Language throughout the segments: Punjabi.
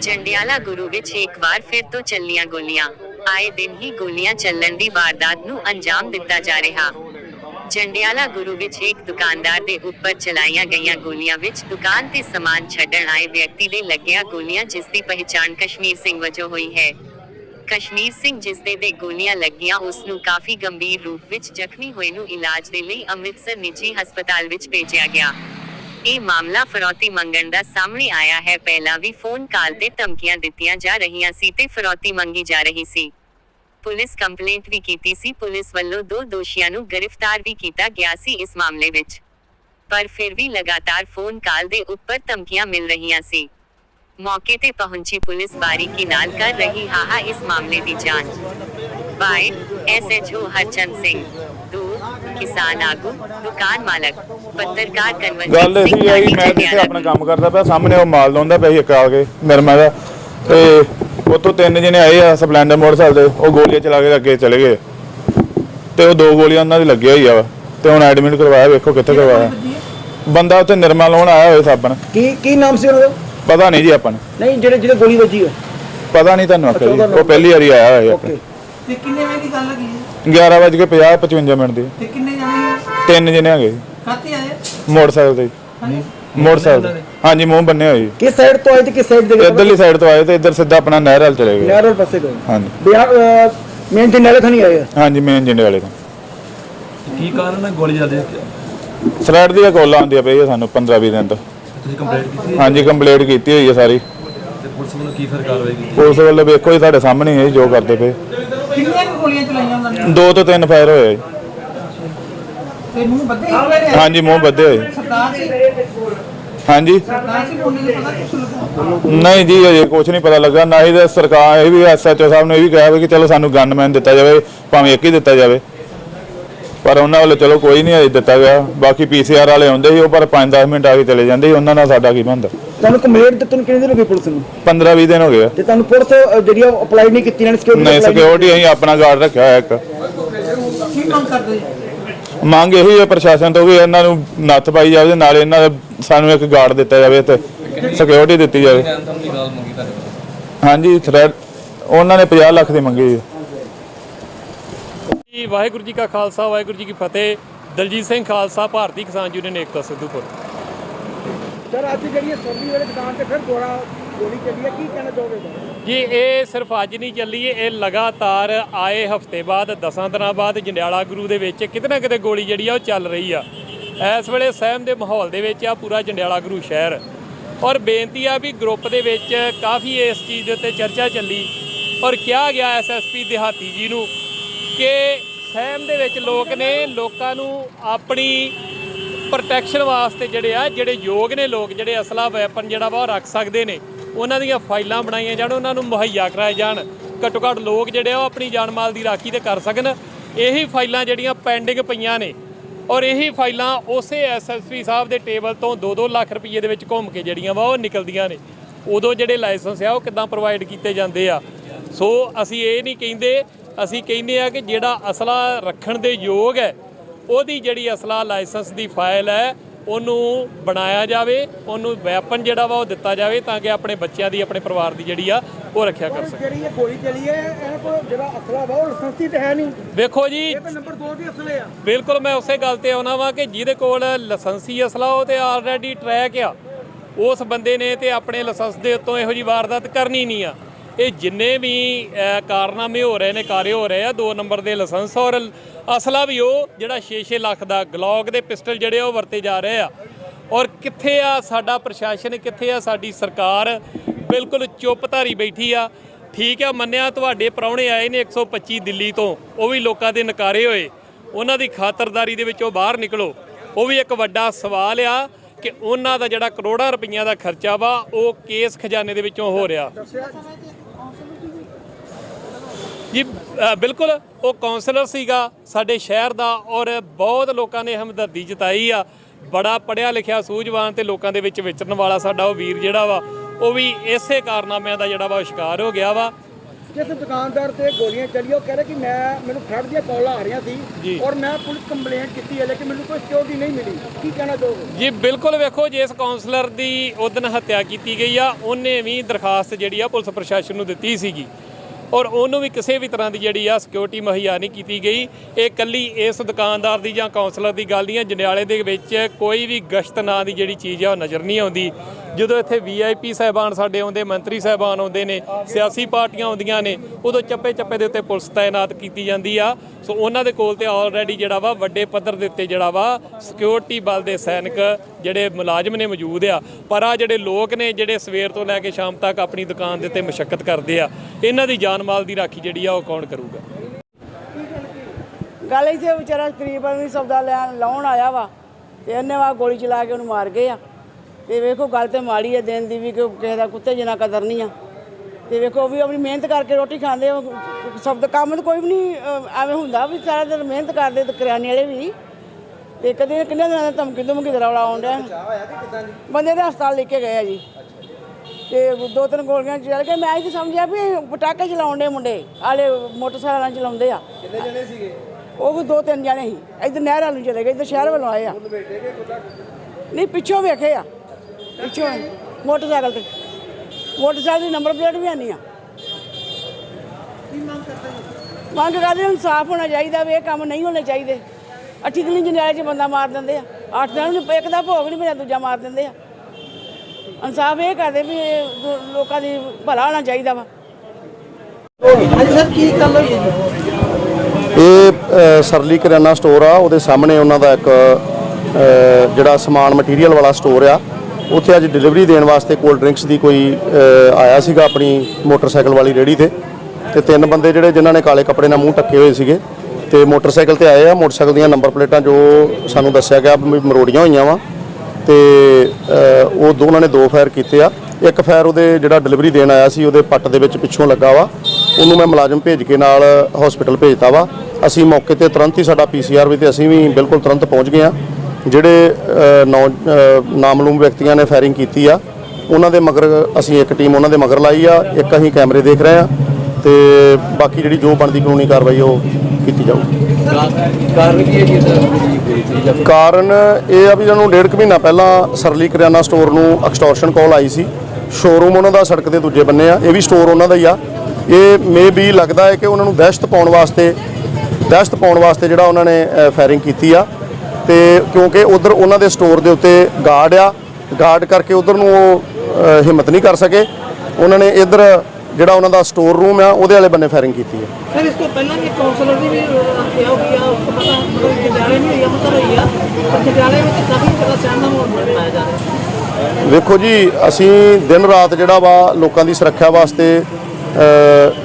ਜੰਡਿਆਲਾ ਗੁਰੂ ਵਿੱਚ ਇੱਕ ਵਾਰ ਫਿਰ ਤੋਂ ਚੱਲੀਆਂ ਗੋਲੀਆਂ। ਆਏ ਦਿਨ ਹੀ ਗੋਲੀਆਂ ਚੱਲਣ ਦੀ ਵਾਰਦਾਤ ਨੂੰ ਅੰਜਾਮ ਦਿੱਤਾ ਜਾ ਰਿਹਾ। ਜੰਡਿਆਲਾ ਗੁਰੂ ਵਿੱਚ ਇੱਕ ਦੁਕਾਨਦਾਰ ਦੇ ਉੱਪਰ ਚਲਾਈਆਂ ਗਈਆਂ ਗੋਲੀਆਂ ਵਿੱਚ ਦੁਕਾਨ ਤੇ ਸਮਾਨ ਛੱਡਣ ਆਏ ਵਿਅਕਤੀ ਦੇ ਲੱਗਿਆ ਗੋਲੀਆਂ ਜਿਸ ਦੀ ਪਹਿਚਾਣ ਕਸ਼ਮੀਰ ਸਿੰਘ ਵਜੋਂ ਹੋਈ ਹੈ। ਕਸ਼ਮੀਰ ਸਿੰਘ ਜਿਸ ਦੇ ਦੇ ਗੋਲੀਆਂ ਲੱਗੀਆਂ, ਉਸ ਨੂੰ ਕਾਫੀ ਗੰਭੀਰ ਰੂਪ ਵਿੱਚ ਜ਼ਖਮੀ ਹੋਏ ਨੂੰ ਇਲਾਜ ਦੇ ਲਈ ਅੰਮ੍ਰਿਤਸਰ ਨਿੱਜੀ ਹਸਪਤਾਲ ਵਿੱਚ ਭੇਜਿਆ ਗਿਆ। ਇਹ ਮਾਮਲਾ ਫਰੌਤੀ ਮੰਗਣ ਦਾ ਸਾਹਮਣੇ ਆਇਆ ਹੈ। ਪਹਿਲਾਂ ਵੀ ਫੋਨ ਕਾਲ ਤੇ ਧਮਕੀਆਂ ਦਿੱਤੀਆਂ ਜਾ ਰਹੀਆਂ ਸੀ ਤੇ ਫਰੌਤੀ ਮੰਗੀ ਜਾ ਰਹੀ ਸੀ। ਪੁਲਿਸ ਕੰਪਲੇਂਟ ਵੀ ਕੀਤੀ ਸੀ। ਪੁਲਿਸ ਵੱਲੋਂ ਦੋ ਦੋਸ਼ੀਆਂ ਨੂੰ ਗ੍ਰਿਫਤਾਰ ਵੀ ਕੀਤਾ ਗਿਆ ਸੀ ਇਸ ਮਾਮਲੇ ਵਿੱਚ। ਪਰ ਫਿਰ ਵੀ ਲਗਾਤਾਰ ਫੋਨ ਕਾਲ ਦੇ ਉੱਪਰ ਧਮਕੀਆਂ ਮਿਲ ਰਹੀਆਂ ਸੀ। ਮੌਕੇ ਤੇ ਪਹੁੰਚੀ ਪੁਲਿਸ ਬਾਰੀਕੀ ਨਾਲ ਕਰ ਰਹੀ ਹਾਹਾ ਇਸ ਮਾਮਲੇ ਦੀ ਜਾਂਚ। ਹਰਚੰਦ ਸਿੰਘ ਦੋ ਕਿਸਾਨ ਆਗੂ ਦੁਕਾਨ ਮਾਲਕ ਪੱਤਰਕਾਰ ਕਨਵਰਜੀਤ ਗੱਲ ਸਿੰਘ ਇਹ ਨਾਗੀ ਮੈਂ ਜਿੱਥੇ ਆਪਣਾ ਕੰਮ ਕਰਦਾ ਪਿਆ ਸਾਹਮਣੇ ਉਹ ਮਾਲ ਲਾਉਂਦਾ ਪਿਆ ਸੀ ਇੱਕ ਆ ਕੇ ਨਿਰਮਾ ਦਾ। ਤੇ ਉੱਥੋਂ ਤਿੰਨ ਜਣੇ ਆਏ ਆ ਸਪਲੈਂਡਰ ਮੋਟਰਸਾਈਕਲ ਤੇ ਉਹ ਗੋਲੀਆਂ ਚਲਾ ਕੇ ਅੱਗੇ ਚਲੇ ਗਏ। ਤੇ ਉਹ ਦੋ ਗੋਲੀਆਂ ਉਹਨਾਂ ਦੀ ਲੱਗੀਆਂ ਹੋਈ ਆ ਤੇ ਹੁਣ ਐਡਮਿਟ ਕਰਵਾਇਆ ਵੇਖੋ ਕਿੱਥੇ ਕਰਵਾਇਆ। ਬੰਦਾ ਉੱਥੇ ਨਿਰਮਾ ਲਾਉਣ ਆਇਆ ਹੋਇਆ ਸਾਬਣ। ਕੀ ਕੀ ਨਾਮ ਸੀ ਉਹਦਾ? ਪਤਾ ਨਹੀਂ ਜੀ ਆਪਾਂ ਨੂੰ। ਨਹੀਂ ਜਿਹੜੇ ਜਿਹਦੇ ਗੋਲੀ ਵੱਜੀ ਹੈ ਪਤਾ ਨਹੀਂ ਤੁਹਾਨੂੰ ਆਖਿਆ ਉਹ ਪਹਿਲੀ ਵਾਰੀ ਆਇਆ ਹੋਇਆ ਓਕੇ ਤੇ ਕਿੰਨੇ ਵਜੇ ਦੀ ਗੱਲ ਹੈਗੀ ਹੈ? 11 ਵਜੇ ਕੇ 50 55 ਮਿੰਟ ਦੀ। ਤੇ ਕਿੰਨੇ ਜਾਣੇ ਤਿੰਨ ਜਣੇ ਹੈਗੇ। ਜੀ, ਖਾਤੇ ਆਏ? ਮੋਟਰਸਾਈਕਲ ਤੇ ਜੀ। ਹਾਂਜੀ। ਮੋਟਰਸਾਈਕਲ ਤੇ। ਹਾਂਜੀ ਮੂੰਹ ਬੰਨੇ ਹੋਏ। ਜੀ ਕਿਸ ਸਾਈਡ ਤੋਂ ਆਏ ਤੇ ਕਿਸ ਸਾਈਡ ਦੇ ਗਏ? ਇੱਧਰਲੀ ਸਾਈਡ ਤੋਂ ਆਏ ਤੇ ਇੱਧਰ ਸਿੱਧਾ ਆਪਣਾ ਨਹਿਰ ਵੱਲ ਚਲੇ ਗਏ। ਨਹਿਰ ਵਾਲੇ ਪਾਸੇ ਗਏ ਹਾਂਜੀ। ਬਿਹਾਰ ਮੇਨ ਤੇ ਨਾਲੇ ਥਾਣੀ ਆਏ? ਆ ਹਾਂਜੀ ਮੇਨ ਜਿੰਡੇ ਵਾਲੇ ਤੋਂ। ਕੀ ਕਾਰਨ ਹੈ? ਗੋਲੀ ਚੱਲਦੀ ਹੈ? ਸਲੈਡ ਦੀ ਕੋਲ ਆਉਂਦੀ ਪਈ ਹੈ ਸਾਨੂੰ 15 20 ਦਿਨ ਤੋਂ। ਤੁਸੀਂ ਕੰਪਲੇਂਟ ਕੀਤੀ ਹਾਂਜੀ ਕੰਪਲੀਟ ਕੀਤੀ ਹੋਈ ਹੈ ਸਾਰੀ। ਤੇ ਪੁਲਿਸ ਵੱਲੋਂ ਕੀ ਫਿਰ ਕਾਰਵਾਈ ਕੀਤੀ? ਪੁਲਿਸ ਵੱਲੋਂ ਵੇਖੋ ਜੀ ਤੁਹਾਡੇ ਸਾਹਮਣੇ ਹੀ ਹੈ ਜੀ ਜੋ ਕਰਦੇ ਪਏ। ਕਿੰਨੀਆਂ ਕੁ ਗੋਲੀਆਂ ਚਲਾਈਆਂ ਉਹਨਾਂ ਨੇ? ਦੋ ਤੋਂ ਤਿੰਨ ਫਾਇਰ ਹੋਏ ਜੀ। ਤੇ ਮੂੰਹ ਬੱਧੇ ਹੋਏ ਨੇ ਹਾਂਜੀ ਮੂੰਹ ਬੱਧੇ ਹੋਏ। ਸਰਦਾਰ ਸੀ? ਹਾਂਜੀ। ਸਰਦਾਰ ਸੀ ਬੋਲਣ ਦਾ ਪਤਾ ਕੁਛ ਲੱਗਾ ਨਹੀਂ ਜੀ ਅਜੇ ਕੁਝ ਨਹੀਂ ਪਤਾ ਲੱਗਾ। ਨਾ ਹੀ ਤੇ ਸਰਕਾਰ ਇਹ ਵੀ ਐਸਐਚਓ ਸਾਹਿਬ ਨੇ ਇਹ ਵੀ ਕਿਹਾ ਵੀ ਕਿ ਚਲੋ ਸਾਨੂੰ ਗਨਮੈਨ ਦਿੱਤਾ ਜਾਵੇ ਭਾਵੇਂ ਇੱਕ ਹੀ ਦਿੱਤਾ ਜਾਵੇ। ਪਰ ਉਹਨਾਂ ਵੱਲੋਂ ਚਲੋ ਕੋਈ ਨਹੀਂ ਅਜੇ ਦਿੱਤਾ ਗਿਆ। ਬਾਕੀ ਪੀਸੀਆਰ ਵਾਲੇ ਆਉਂਦੇ ਸੀ ਉਹ ਪਰ 5-10 ਮਿੰਟ ਆ ਕੇ ਚਲੇ ਜਾਂਦੇ ਸੀ। ਉਹਨਾਂ ਨਾਲ ਸਾਡਾ ਕੀ ਬਣਦਾ? ਤੁਹਾਨੂੰ ਕੰਪਲੇਂਟ ਦਿੱਤੀ ਨੂੰ ਕਿੰਨੇ ਦਿਨ ਹੋ ਗਏ ਪੁਲਿਸ ਨੂੰ? 15-20 ਦਿਨ ਹੋ ਗਏ ਆ। ਤੇ ਤੁਹਾਨੂੰ ਪੁਲਿਸ ਅ, ਜਿਹੜੀ ਅਪਲਾਈ ਨਹੀਂ ਕੀਤੀ ਇਹਨਾਂ ਨੇ ਸਿਕਿਉਰਿਟੀ ਨਹੀਂ ਸਿਕਿਉਰਿਟੀ ਅਸੀਂ ਆਪਣਾ ਗਾਰਡ ਰੱਖਿਆ ਹੋਇਆ ਇੱਕ। ਕੀ ਮੰਗ ਕਰਦੇ ਜੀ ਮੰਗ ਇਹੀ ਹੈ ਪ੍ਰਸ਼ਾਸਨ ਤੋਂ ਵੀ ਇਹਨਾਂ ਨੂੰ ਨੱਥ ਪਾਈ ਜਾਵੇ ਨਾਲੇ ਇਹਨਾਂ ਦਾ ਸਾਨੂੰ ਇੱਕ ਗਾਰਡ ਦਿੱਤਾ ਜਾਵੇ ਤੇ ਸਿਕਿਉਰਿਟੀ ਦਿੱਤੀ ਜਾਵੇ। ਹਾਂਜੀ ਥ੍ਰੈਡ ਉਹਨਾਂ ਨੇ 50 ਲੱਖ ਦੀ ਮੰਗੀ ਜੀ ਜੀ ਵਾਹਿਗੁਰੂ ਜੀ ਕਾ ਖਾਲਸਾ ਵਾਹਿਗੁਰੂ ਜੀ ਕੀ ਫਤਿਹ। ਦਲਜੀਤ ਸਿੰਘ ਖਾਲਸਾ ਭਾਰਤੀ ਕਿਸਾਨ ਯੂਨੀਅਨ ਏਕਤਾ ਸਿੱਧੂਪੁਰ। ਸਰ, ਅੱਜ ਜਿਹੜੀ ਸੋਨੀ ਵਾਲੇ ਦੁਕਾਨ ਤੇ ਫਿਰ ਗੋਲਾ ਗੋਲੀ ਚੱਲੀ ਹੈ ਕੀ ਕਹਿਣਾ ਚਾਹੋਗੇ ਜੀ, ਇਹ ਸਿਰਫ ਅੱਜ ਨਹੀਂ ਚੱਲੀ, ਇਹ ਲਗਾਤਾਰ ਆਏ ਹਫ਼ਤੇ ਬਾਅਦ 10 ਦਿਨਾਂ ਬਾਅਦ ਜੰਡਿਆਲਾ ਗੁਰੂ ਦੇ ਵਿੱਚ ਕਿਤੇ ਨਾ ਕਿਤੇ ਗੋਲੀ ਜਿਹੜੀ ਆ, ਉਹ ਚੱਲ ਰਹੀ ਆ। ਇਸ ਵੇਲੇ ਸਹਿਮ ਦੇ ਮਾਹੌਲ ਦੇ ਵਿੱਚ ਆ ਪੂਰਾ ਜੰਡਿਆਲਾ ਗੁਰੂ ਸ਼ਹਿਰ। ਔਰ ਬੇਨਤੀ ਆ ਵੀ ਗਰੁੱਪ ਦੇ ਵਿੱਚ ਕਾਫੀ ਇਸ ਚੀਜ਼ ਦੇ ਉੱਤੇ ਚਰਚਾ ਚੱਲੀ। ਔਰ ਕਿਹਾ ਗਿਆ ਐਸਐਸਪੀ ਦਿਹਾਤੀ ਜੀ ਨੂੰ ਕਿ ਸਹਿਮ ਦੇ ਵਿੱਚ ਲੋਕ ਨੇ, ਲੋਕਾਂ ਨੂੰ ਆਪਣੀ ਪ੍ਰੋਟੈਕਸ਼ਨ ਵਾਸਤੇ ਜਿਹੜੇ ਆ, ਜਿਹੜੇ ਯੋਗ ਨੇ ਲੋਕ, ਜਿਹੜੇ ਅਸਲਾ ਵੈਪਨ ਜਿਹੜਾ ਵਾ ਉਹ ਰੱਖ ਸਕਦੇ ਨੇ, ਉਹਨਾਂ ਦੀਆਂ ਫਾਈਲਾਂ ਬਣਾਈਆਂ ਜਾਣ, ਉਹਨਾਂ ਨੂੰ ਮੁਹੱਈਆ ਕਰਾਏ ਜਾਣ। ਘੱਟੋ ਘੱਟ ਲੋਕ ਜਿਹੜੇ ਆ ਉਹ ਆਪਣੀ ਜਾਨ ਮਾਲ ਦੀ ਰਾਖੀ ਤੇ ਕਰ ਸਕਣ। ਇਹੀ ਫਾਈਲਾਂ ਜਿਹੜੀਆਂ ਪੈਂਡਿੰਗ ਪਈਆਂ ਨੇ ਔਰ ਇਹੀ ਫਾਈਲਾਂ ਉਸੇ ਐਸਐਸਪੀ ਸਾਹਿਬ ਦੇ ਟੇਬਲ ਤੋਂ 2-2 ਲੱਖ ਰੁਪਏ ਦੇ ਵਿੱਚ ਘੁੰਮ ਕੇ ਜਿਹੜੀਆਂ ਵਾ ਉਹ ਨਿਕਲਦੀਆਂ ਨੇ। ਉਦੋਂ ਜਿਹੜੇ ਲਾਇਸੈਂਸ ਆ, ਉਹ ਕਿੱਦਾਂ ਪ੍ਰੋਵਾਈਡ ਕੀਤੇ ਜਾਂਦੇ ਆ? ਸੋ ਅਸੀਂ ਇਹ ਨਹੀਂ ਕਹਿੰਦੇ, ਅਸੀਂ ਕਹਿੰਦੇ ਆ ਕਿ ਜਿਹੜਾ ਅਸਲਾ ਰੱਖਣ ਦੇ ਯੋਗ ਹੈ ਉਹਦੀ ਜਿਹੜੀ ਅਸਲਾ ਲਾਇਸੈਂਸ ਦੀ ਫਾਈਲ ਹੈ ਉਹਨੂੰ ਬਣਾਇਆ ਜਾਵੇ ਉਹਨੂੰ ਵੈਪਨ ਜਿਹੜਾ ਵਾ ਉਹ ਦਿੱਤਾ ਜਾਵੇ ਤਾਂ ਕਿ ਆਪਣੇ ਬੱਚਿਆਂ ਦੀ ਆਪਣੇ ਪਰਿਵਾਰ ਦੀ ਜਿਹੜੀ ਆ ਉਹ ਰੱਖਿਆ ਕਰ ਸਕੇ। ਜਿਹੜੀ ਇਹ ਗੋਲੀ ਚੱਲੀ ਹੈ ਇਹਨਾਂ ਕੋਲ ਜਿਹੜਾ ਅਸਲਾ ਵਾ ਉਹ ਲਾਇਸੈਂਸੀ ਤੇ ਹੈ ਨਹੀਂ। ਵੇਖੋ ਜੀ ਇਹ ਤਾਂ ਨੰਬਰ 2 ਦੇ ਅਸਲੇ ਆ। ਬਿਲਕੁਲ ਮੈਂ ਉਸੇ ਗੱਲ ਤੇ ਆਉਣਾ ਵਾਂ ਕਿ ਜਿਹਦੇ ਕੋਲ ਲਾਇਸੈਂਸੀ ਅਸਲਾ ਉਹ ਤੇ ਆਲਰੇਡੀ ਟਰੈਕ ਆ। ਉਸ ਬੰਦੇ ਨੇ ਤੇ ਆਪਣੇ ਲਾਇਸੈਂਸ ਦੇ ਉੱਤੋਂ ਇਹੋ ਜੀ ਵਾਰਦਾਤ ਕਰਨੀ ਨਹੀਂ ਆ। ਇਹ ਜਿੰਨੇ ਵੀ ਕਾਰਨਾਮੇ ਹੋ ਰਹੇ ਨੇ, ਕਾਰੇ ਹੋ ਰਹੇ ਆ, ਦੋ ਨੰਬਰ ਦੇ ਲਾਇਸੈਂਸ ਔਰ ਅਸਲਾ ਵੀ ਉਹ ਜਿਹੜਾ 6-6 ਲੱਖ ਦਾ ਗਲੌਕ ਦੇ ਪਿਸਟਲ ਜਿਹੜੇ ਆ ਉਹ ਵਰਤੇ ਜਾ ਰਹੇ ਆ। ਔਰ ਕਿੱਥੇ ਆ ਸਾਡਾ ਪ੍ਰਸ਼ਾਸਨ, ਕਿੱਥੇ ਆ ਸਾਡੀ ਸਰਕਾਰ? ਬਿਲਕੁਲ ਚੁੱਪ ਧਾਰੀ ਬੈਠੀ ਆ। ਠੀਕ ਆ, ਮੰਨਿਆ ਤੁਹਾਡੇ ਪ੍ਰਾਹੁਣੇ ਆਏ ਨੇ 125 ਦਿੱਲੀ ਤੋਂ। ਉਹ ਵੀ ਲੋਕਾਂ ਦੇ ਨਕਾਰੇ ਹੋਏ। ਉਹਨਾਂ ਦੀ ਖਾਤਰਦਾਰੀ ਦੇ ਵਿੱਚੋਂ ਬਾਹਰ ਨਿਕਲੋ। ਉਹ ਵੀ ਇੱਕ ਵੱਡਾ ਸਵਾਲ ਆ ਕਿ ਉਹਨਾਂ ਦਾ ਜਿਹੜਾ ਕਰੋੜਾਂ ਰੁਪਈਆਂ ਦਾ ਖਰਚਾ ਵਾ, ਉਹ ਕੇਸ ਖਜ਼ਾਨੇ ਦੇ ਵਿੱਚੋਂ ਹੋ ਰਿਹਾ। ਜੀ ਬਿਲਕੁਲ ਉਹ ਕਾਉਂਸਲਰ ਸੀਗਾ ਸਾਡੇ ਸ਼ਹਿਰ ਦਾ ਔਰ ਬਹੁਤ ਲੋਕਾਂ ਨੇ ਹਮਦਰਦੀ ਜਤਾਈ ਆ। ਬੜਾ ਪੜਿਆ ਲਿਖਿਆ ਸੂਝਵਾਨ ਤੇ ਲੋਕਾਂ ਦੇ ਵਿੱਚ ਵਿਚਰਨ ਵਾਲਾ ਸਾਡਾ ਉਹ ਵੀਰ ਜਿਹੜਾ ਵਾ ਉਹ ਵੀ ਇਸੇ ਕਾਰਨਾਮਿਆਂ ਦਾ ਜਿਹੜਾ ਵਾ ਸ਼ਿਕਾਰ ਹੋ ਗਿਆ ਵਾ। ਜਿਸ ਦੁਕਾਨਦਾਰ ਤੇ ਗੋਲੀਆਂ ਚੱਲੀਆਂ ਉਹ ਕਹਿ ਰਿਹਾ ਕਿ ਮੈਂ ਮੈਨੂੰ ਫਰਡ ਦੀਆਂ ਕਾਲਾਂ ਆ ਰਹੀਆਂ। ਸੀ ਔਰ ਮੈਂ ਪੁਲਿਸ ਕੰਪਲੇਂਟ ਕੀਤੀ ਹੈ ਲੇਕਿਨ ਮੈਨੂੰ ਕੋਈ ਸਿਕਿਉਰਿਟੀ ਨਹੀਂ ਮਿਲੀ। ਕੀ ਕਹਿਣਾ ਚਾਹੋਗੇ? ਜੀ ਬਿਲਕੁਲ ਵੇਖੋ ਜਿਸ ਕਾਉਂਸਲਰ ਦੀ ਉਦਨ ਹੱਤਿਆ ਕੀਤੀ ਗਈ ਆ ਉਹਨੇ ਵੀ ਦਰਖਾਸਤ ਜਿਹੜੀ ਆ ਪੁਲਿਸ ਪ੍ਰਸ਼ਾਸਨ ਨੂੰ ਦਿੱਤੀ ਸੀਗੀ। ਔਰ ਉਹਨੂੰ ਵੀ ਕਿਸੇ ਵੀ ਤਰ੍ਹਾਂ ਦੀ ਜਿਹੜੀ ਆ ਸਿਕਿਉਰਿਟੀ ਮੁਹੱਈਆ ਨਹੀਂ ਕੀਤੀ ਗਈ। ਇਹ ਕੱਲੀ ਇਸ ਦੁਕਾਨਦਾਰ ਦੀ ਜਾਂ ਕਾਉਂਸਲਰ ਦੀ ਗੱਲ ਨਹੀਂ ਹੈ। ਜੰਡਿਆਲੇ ਦੇ ਵਿੱਚ ਕੋਈ ਵੀ ਗਸ਼ਤ ਨਾਂ ਦੀ ਜਿਹੜੀ ਚੀਜ਼ ਆ ਉਹ ਨਜ਼ਰ ਨਹੀਂ ਆਉਂਦੀ। ਜਦੋਂ ਇੱਥੇ ਵੀਆਈਪੀ ਸਾਹਿਬਾਨ ਸਾਡੇ ਆਉਂਦੇ, ਮੰਤਰੀ ਸਾਹਿਬਾਨ ਆਉਂਦੇ ਨੇ, ਸਿਆਸੀ ਪਾਰਟੀਆਂ ਆਉਂਦੀਆਂ ਨੇ, ਉਦੋਂ ਚੱਪੇ ਚੱਪੇ ਦੇ ਉੱਤੇ ਪੁਲਿਸ ਤਾਇਨਾਤ ਕੀਤੀ ਜਾਂਦੀ ਆ। ਸੋ ਉਹਨਾਂ ਦੇ ਕੋਲ ਤੇ ਆਲਰੇਡੀ ਜਿਹੜਾ ਵਾ, ਵੱਡੇ ਪੱਧਰ ਦੇ ਉੱਤੇ ਜਿਹੜਾ ਵਾ ਸਿਕਿਉਰਿਟੀ ਬਲ ਦੇ ਸੈਨਿਕ ਜਿਹੜੇ ਮੁਲਾਜ਼ਮ ਨੇ ਮੌਜੂਦ ਆ। ਪਰ ਆ ਜਿਹੜੇ ਲੋਕ ਨੇ, ਜਿਹੜੇ ਸਵੇਰ ਤੋਂ ਲੈ ਕੇ ਸ਼ਾਮ ਤੱਕ ਆਪਣੀ ਦੁਕਾਨ ਦੇ ਉੱਤੇ ਮਸ਼ੱਕਤ ਕਰਦੇ ਆ, ਇਹਨਾਂ ਦੀ ਜਾਨ ਮਾਲ ਦੀ ਰਾਖੀ ਜਿਹੜੀ ਆ, ਉਹ ਕੌਣ ਕਰੂਗਾ? ਗੱਲ ਇੱਥੇ ਵਿਚਾਰਾ ਗਰੀਬ ਆਦਮੀ ਸੌਦਾ ਲੈਣ, ਲਾਉਣ ਆਇਆ ਵਾ, ਤੇ ਇਹਨੇ ਵਾ ਗੋਲੀ ਚਲਾ ਕੇ ਉਹਨੂੰ ਮਾਰ ਗਏ ਆ। ਤੇ ਵੇਖੋ ਗੱਲ ਤੇ ਮਾੜੀ ਹੈ ਦਿਨ ਦੀ ਵੀ ਕਿ ਕਿਸੇ ਦਾ ਕੁੱਤੇ ਜਿੰਨਾ ਕਦਰ ਨਹੀਂ ਆ। ਤੇ ਵੇਖੋ ਉਹ ਵੀ ਆਪਣੀ ਮਿਹਨਤ ਕਰਕੇ ਰੋਟੀ ਖਾਂਦੇ ਆ ਸਭ ਦਾ ਕੰਮ ਤਾਂ ਕੋਈ ਵੀ ਨਹੀਂ ਐਵੇਂ ਹੁੰਦਾ ਵੀ ਸਾਰਾ ਦਿਨ ਮਿਹਨਤ ਕਰਦੇ ਤੇ ਕਰਿਆਨੇ ਵਾਲੇ ਵੀ ਤੇ ਕਦੇ ਕਿੰਨੇ ਦਿਨਾਂ ਦਾ ਧਮਕੀ ਧਮਕੀ ਦਾ ਰੌਲਾ ਆਉਣ ਡਿਆ। ਬੰਦੇ ਦੇ ਹਸਪਤਾਲ ਲੈ ਕੇ ਗਏ ਆ ਜੀ। ਤੇ ਦੋ ਤਿੰਨ ਗੋਲੀਆਂ ਚੱਲ ਕੇ ਮੈਂ ਇਹ ਸਮਝਿਆ ਵੀ ਪਟਾਕੇ ਚਲਾਉਣ ਦੇ ਮੁੰਡੇ ਆਲੇ ਮੋਟਰਸਾਈਕਲਾਂ ਚਲਾਉਂਦੇ ਆ। ਕਿੰਨੇ ਜਣੇ ਸੀਗੇ? ਉਹ ਵੀ ਦੋ ਤਿੰਨ ਜਣੇ ਸੀ। ਇੱਧਰ ਨਹਿਰ ਵੱਲ ਨੂੰ ਚਲੇ ਗਏ ਇੱਧਰ ਸ਼ਹਿਰ ਵੱਲੋਂ ਆਏ ਆ? ਨਹੀਂ ਪਿੱਛੋਂ ਵੇਖੇ ਆ। ਪਿੱਛੋਂ ਮੋਟਰਸਾਈਕਲ ਤੇ। ਮੋਟਰਸਾਈਕਲ ਦੀ ਨੰਬਰ ਪਲੇਟ ਵੀ ਆਨੀ ਆ। ਮੰਗ ਕਰਦੇ ਇਨਸਾਫ ਹੋਣਾ ਚਾਹੀਦਾ ਵੀ ਇਹ ਕੰਮ ਨਹੀਂ ਹੋਣੇ ਚਾਹੀਦੇ। ਅੱਠੀ ਦਿਨ ਜਨਿਆਲੇ 'ਚ ਬੰਦਾ ਮਾਰ ਦਿੰਦੇ ਆ। ਅੱਠ ਦਿਨ ਨੂੰ ਇੱਕ ਦਾ ਭੋਗ ਨਹੀਂ ਮਿਲਿਆ ਦੂਜਾ ਮਾਰ ਦਿੰਦੇ ਆ। ਇਨਸਾਫ ਇਹ ਕਰਦੇ ਵੀ ਲੋਕਾਂ ਦੀ ਭਲਾ ਹੋਣਾ ਚਾਹੀਦਾ ਵਾ। ਇਹ ਸਰਲੀ ਕਰਿਆਨਾ ਸਟੋਰ ਆ ਉਹਦੇ ਸਾਹਮਣੇ ਉਹਨਾਂ ਦਾ ਇੱਕ ਜਿਹੜਾ ਸਮਾਨ ਮਟੀਰੀਅਲ ਵਾਲਾ ਸਟੋਰ ਆ ਉੱਥੇ ਅੱਜ ਡਿਲੀਵਰੀ ਦੇਣ ਵਾਸਤੇ ਕੋਲਡ ਡਰਿੰਕਸ ਦੀ ਕੋਈ ਆਇਆ ਸੀਗਾ ਆਪਣੀ ਮੋਟਰਸਾਈਕਲ ਵਾਲੀ ਰੇੜੀ ਤੇ। ਤੇ ਤਿੰਨ ਬੰਦੇ ਜਿਹੜੇ ਜਿਨ੍ਹਾਂ ਨੇ ਕਾਲੇ ਕੱਪੜੇ ਨਾਲ ਮੂੰਹ ਢੱਕੇ ਹੋਏ ਸੀਗੇ ਤੇ ਮੋਟਰਸਾਈਕਲ ਤੇ ਆਏ ਆ ਮੋਟਰਸਾਈਕਲ ਦੀਆਂ ਨੰਬਰ ਪਲੇਟਾਂ ਜੋ ਸਾਨੂੰ ਦੱਸਿਆ ਗਿਆ ਵੀ ਮਰੋੜੀਆਂ ਹੋਈਆਂ ਵਾ। ਤੇ ਅ, ਉਹ ਦੋਨਾਂ ਨੇ ਦੋ ਫਾਇਰ ਕੀਤੇ ਆ। ਇੱਕ ਫਾਇਰ ਉਹਦੇ ਜਿਹੜਾ ਡਿਲੀਵਰੀ ਦੇਣ ਆਇਆ ਸੀ ਉਹਦੇ ਪੱਟ ਦੇ ਵਿੱਚ ਪਿੱਛੋਂ ਲੱਗਾ ਵਾ। ਉਹਨੂੰ ਮੈਂ ਮੁਲਾਜ਼ਮ ਭੇਜ ਕੇ ਨਾਲ ਹਸਪੀਟਲ ਭੇਜਤਾ ਵਾ। ਅਸੀਂ ਮੌਕੇ ਤੇ ਤੁਰੰਤ ਹੀ ਸਾਡਾ ਪੀਸੀਆਰ ਵੀ ਤੇ ਅਸੀਂ ਵੀ ਬਿਲਕੁਲ ਤੁਰੰਤ ਪਹੁੰਚ ਗਏ ਆ। ਜਿਹੜੇ ਨੌ ਨਾਮਲੂਮ ਵਿਅਕਤੀਆਂ ਨੇ ਫਾਇਰਿੰਗ ਕੀਤੀ ਆ ਉਹਨਾਂ ਦੇ ਮਗਰ ਅਸੀਂ ਇੱਕ ਟੀਮ ਉਹਨਾਂ ਦੇ ਮਗਰ ਲਾਈ ਆ ਇੱਕ ਅਸੀਂ ਕੈਮਰੇ ਦੇਖ ਰਹੇ ਆ ਤੇ ਬਾਕੀ ਜਿਹੜੀ ਜੋ ਬਣਦੀ ਕਾਨੂੰਨੀ ਕਾਰਵਾਈ ਉਹ ਕੀਤੀ ਜਾਊਗੀ ਕਾਰਨ ਕੀ ਹੈ ਕਿ ਸਰ ਗੋਲੀ ਚੱਲੀ ਜਾਂ ਕਾਰਨ ਇਹ ਆ ਵੀ ਜਦੋਂ ਡੇਢ ਕੁ ਮਹੀਨਾ ਪਹਿਲਾਂ ਸਰਲੀ ਕਰਿਆਨਾ ਸਟੋਰ ਨੂੰ ਐਕਸਟੋਰਸ਼ਨ ਕਾਲ ਆਈ ਸੀ। ਸ਼ੋਰੂਮ ਉਹਨਾਂ ਦਾ ਸੜਕ ਦੇ ਦੂਜੇ ਬੰਨੇ ਆ ਇਹ ਵੀ ਸਟੋਰ ਉਹਨਾਂ ਦਾ ਹੀ ਆ। ਇਹ ਮੇ ਵੀ ਲੱਗਦਾ ਹੈ ਕਿ ਉਹਨਾਂ ਨੂੰ ਦਹਿਸ਼ਤ ਪਾਉਣ ਵਾਸਤੇ ਦਹਿਸ਼ਤ ਪਾਉਣ ਵਾਸਤੇ ਜਿਹੜਾ ਉਹਨਾਂ ਨੇ ਫਾਇਰਿੰਗ ਕੀਤੀ ਆ। ਤੇ ਕਿਉਂਕਿ ਉਧਰ ਉਹਨਾਂ ਦੇ ਸਟੋਰ ਦੇ ਉੱਤੇ ਗਾਰਡ ਆ ਗਾਰਡ ਕਰਕੇ ਉਧਰ ਨੂੰ ਉਹ ਹਿੰਮਤ ਨਹੀਂ ਕਰ ਸਕੇ। ਉਹਨਾਂ ਨੇ ਇਧਰ ਜਿਹੜਾ ਉਹਨਾਂ ਦਾ ਸਟੋਰ ਰੂਮ ਆ ਉਹਦੇ ਵਾਲੇ ਬੰਨੇ ਫਾਇਰਿੰਗ ਕੀਤੀ ਹੈ ਸਰ ਇਸ ਤੋਂ ਪਹਿਲਾਂ ਵੀ ਕਾਉਂਸਲਰ ਦੀ ਵੀ ਹੱਤਿਆ ਹੋ ਗਈ ਆ ਉਸ ਤੋਂ ਪਤਾ ਮਤਲਬ ਜੰਡਿਆਲੇ ਨਹੀਂ ਹੋਈ ਅੰਮ੍ਰਿਤਸਰ ਹੋਈ ਆ। ਪਰ ਜੰਡਿਆਲੇ ਵਿੱਚ ਕਾਫੀ ਜਗ੍ਹਾ ਸਹਿਮ ਦਾ ਮਾਹੌਲ ਬਣਾਇਆ ਜਾ ਰਿਹਾ। ਵੇਖੋ ਜੀ ਅਸੀਂ ਦਿਨ ਰਾਤ ਜਿਹੜਾ ਵਾ ਲੋਕਾਂ ਦੀ ਸੁਰੱਖਿਆ ਵਾਸਤੇ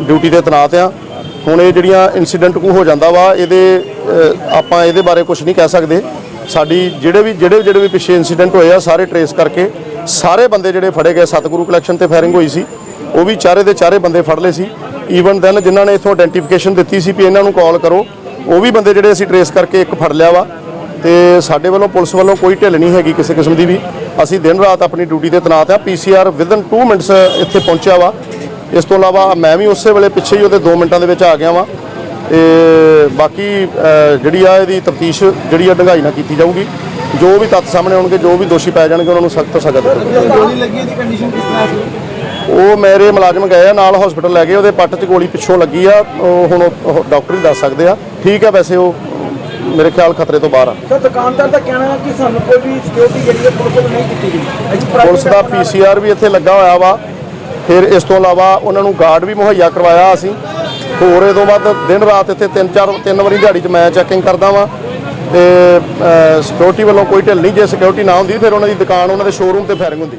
ਡਿਊਟੀ ਤੇ ਤੈਨਾਤ ਆ। ਹੁਣ ਇਹ ਜਿਹੜੀਆਂ ਇਨਸੀਡੈਂਟ ਕੋ ਹੋ ਜਾਂਦਾ ਵਾ, ਇਹਦੇ ਆਪਾਂ ਇਹਦੇ ਬਾਰੇ ਕੁਝ ਨਹੀਂ ਕਹਿ ਸਕਦੇ। ਸਾਡੀ ਜਿਹੜੇ ਵੀ, ਜਿਹੜੇ ਜਿਹੜੇ ਵੀ ਪਿੱਛੇ ਇਨਸੀਡੈਂਟ ਹੋਏ ਆ, ਸਾਰੇ ਟਰੇਸ ਕਰਕੇ ਸਾਰੇ ਬੰਦੇ ਜਿਹੜੇ ਫੜੇ ਗਏ, ਸਤਿਗੁਰੂ ਕਲੈਕਸ਼ਨ ਤੇ ਫਾਇਰਿੰਗ ਹੋਈ ਸੀ, ਉਹ ਵੀ ਚਾਰੇ ਦੇ ਚਾਰੇ ਬੰਦੇ ਫੜ ਲਏ ਸੀ। ਈਵਨ ਦੈਨ ਜਿਨ੍ਹਾਂ ਨੇ ਇਥੋਂ ਆਇਡੈਂਟੀਫਿਕੇਸ਼ਨ ਦਿੱਤੀ ਸੀ ਵੀ ਇਹਨਾਂ ਨੂੰ ਕਾਲ ਕਰੋ, ਉਹ ਵੀ ਬੰਦੇ ਜਿਹੜੇ ਅਸੀਂ ਟਰੇਸ ਕਰਕੇ ਇੱਕ ਫੜ ਲਿਆ ਵਾ। ਤੇ ਸਾਡੇ ਵੱਲੋਂ, ਪੁਲਿਸ ਵੱਲੋਂ ਕੋਈ ਢਿੱਲ ਨਹੀਂ ਹੈਗੀ ਕਿਸੇ ਕਿਸਮ ਦੀ ਵੀ। ਅਸੀਂ ਦਿਨ ਰਾਤ ਆਪਣੀ ਡਿਊਟੀ ਤੇ ਤੈਨਾਤ ਆ ਪੀਸੀਆਰ ਵਿਦਨ 2 ਮਿੰਟਸ ਇੱਥੇ ਪਹੁੰਚਿਆ ਵਾ। ਇਸ ਤੋਂ ਇਲਾਵਾ ਮੈਂ ਵੀ ਉਸੇ ਵੇਲੇ ਪਿੱਛੇ ਹੀ ਉਹਦੇ 2 ਮਿੰਟਾਂ ਦੇ ਵਿੱਚ ਆ ਗਿਆ ਵਾਂ। ਤੇ ਬਾਕੀ ਜਿਹੜੀ ਆ ਇਹਦੀ ਤਫਤੀਸ਼ ਜਿਹੜੀ ਆ ਡੰਗਾਈ ਨਾਲ ਕੀਤੀ ਜਾਊਗੀ। ਜੋ ਵੀ ਤੱਥ ਸਾਹਮਣੇ ਆਉਣਗੇ ਜੋ ਵੀ ਦੋਸ਼ੀ ਪਾਏ ਜਾਣਗੇ ਉਹਨਾਂ ਨੂੰ ਸਖਤ ਸਜ਼ਾ ਦਿੱਤੀ ਜਾਊਗੀ। ਗੋਲੀ ਲੱਗੀ ਦੀ ਕੰਡੀਸ਼ਨ ਕਿਸ ਤਰ੍ਹਾਂ ਸੀ? ਉਹ ਮੇਰੇ ਮੁਲਾਜ਼ਮ ਗਏ ਆ ਨਾਲ ਹਸਪੀਟਲ ਲੈ ਗਏ ਉਹਦੇ ਪੱਟ 'ਚ ਗੋਲੀ ਪਿੱਛੋਂ ਲੱਗੀ ਆ। ਉਹ ਹੁਣ ਉਹ ਡਾਕਟਰ ਹੀ ਦੱਸ ਸਕਦੇ ਆ। ਠੀਕ ਆ ਵੈਸੇ ਉਹ ਮੇਰੇ ਖਿਆਲ ਖਤਰੇ ਤੋਂ ਬਾਹਰ ਆ। ਸਰ ਦੁਕਾਨਦਾਰ ਦਾ ਕਹਿਣਾ ਹੈ ਕਿ ਸਾਨੂੰ ਕੋਈ ਵੀ ਸਿਕਿਉਰਿਟੀ ਜਿਹੜੀ ਹੈ ਪੁਲਿਸ ਵੱਲੋਂ ਨਹੀਂ ਕੀਤੀ ਗਈ। ਪੁਲਿਸ ਦਾ ਪੀਸੀਆਰ ਵੀ ਇੱਥੇ ਲੱਗਾ ਹੋਇਆ ਵਾ। ਫਿਰ ਇਸ ਤੋਂ ਇਲਾਵਾ ਉਹਨਾਂ ਨੂੰ ਗਾਰਡ ਵੀ ਮੁਹੱਈਆ ਕਰਵਾਇਆ ਅਸੀਂ। ਹੋਰ ਇਹ ਤੋਂ ਬਾਅਦ ਦਿਨ ਰਾਤ ਇੱਥੇ ਤਿੰਨ ਚਾਰ, ਤਿੰਨ ਵਾਰੀ ਦਿਹਾੜੀ 'ਚ ਮੈਂ ਚੈਕਿੰਗ ਕਰਦਾ ਵਾਂ ਤੇ ਸਿਕਿਉਰਿਟੀ ਵੱਲੋਂ ਕੋਈ ਢਿੱਲ ਨਹੀਂ, ਜੇ ਸਿਕਿਉਰਿਟੀ ਨਾ ਹੁੰਦੀ ਫਿਰ ਉਹਨਾਂ ਦੀ ਦੁਕਾਨ, ਉਹਨਾਂ ਦੇ ਸ਼ੋਰੂਮ ਤੇ ਫਾਇਰਿੰਗ ਹੁੰਦੀ।